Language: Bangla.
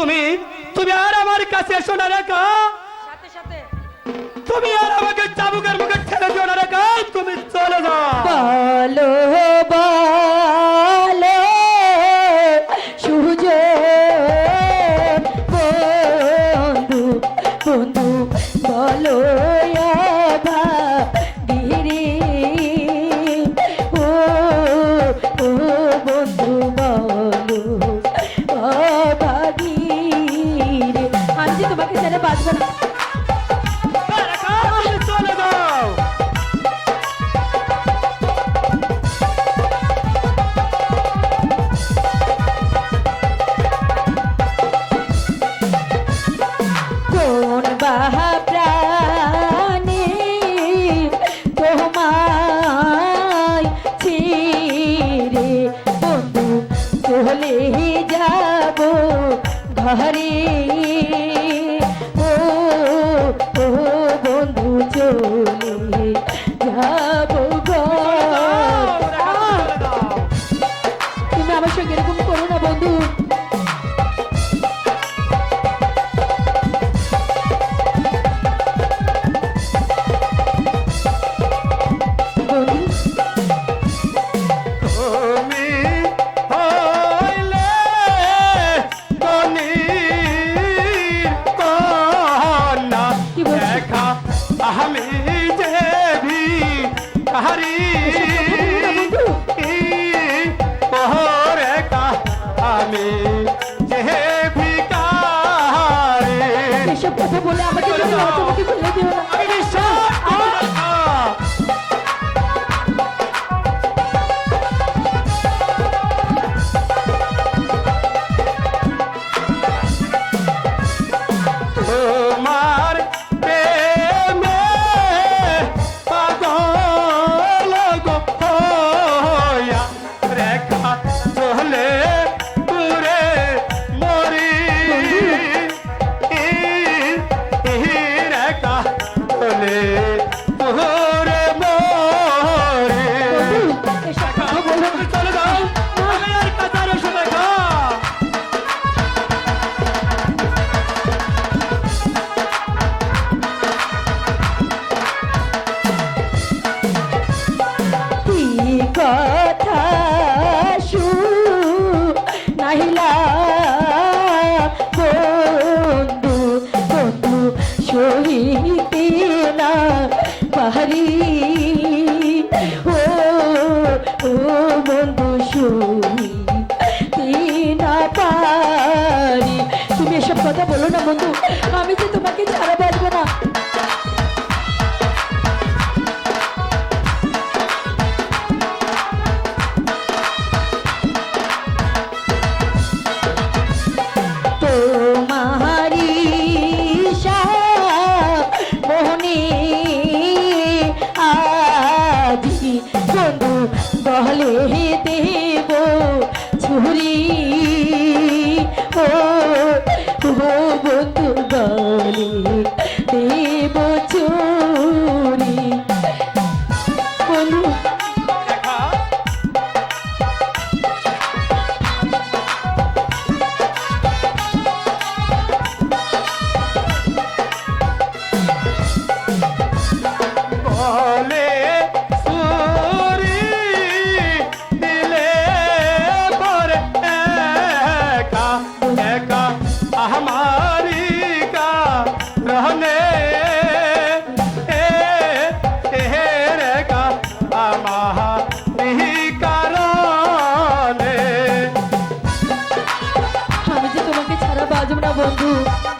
তুমি তুমি আর আমার কাছে এসো না রেখা তুমি আর আমাকে চাবুকের মুখে ঠেলে দিও না রেখা তুমি চলে যাও। বলো বন্ধু বন্ধু বলো চলে যাব ঘরে ও ও বন্ধু চলে যাব তুমি আমার সঙ্গে এরকম করো না বন্ধু। আমাকে তুমি অচমকে বলে দিও না আমি বিশ্বাস তুমি এসব কথা বলো না বন্ধু। আমি যে তোমাকে ছাড়া বাঁচবো না। বন্ধু বন্ধু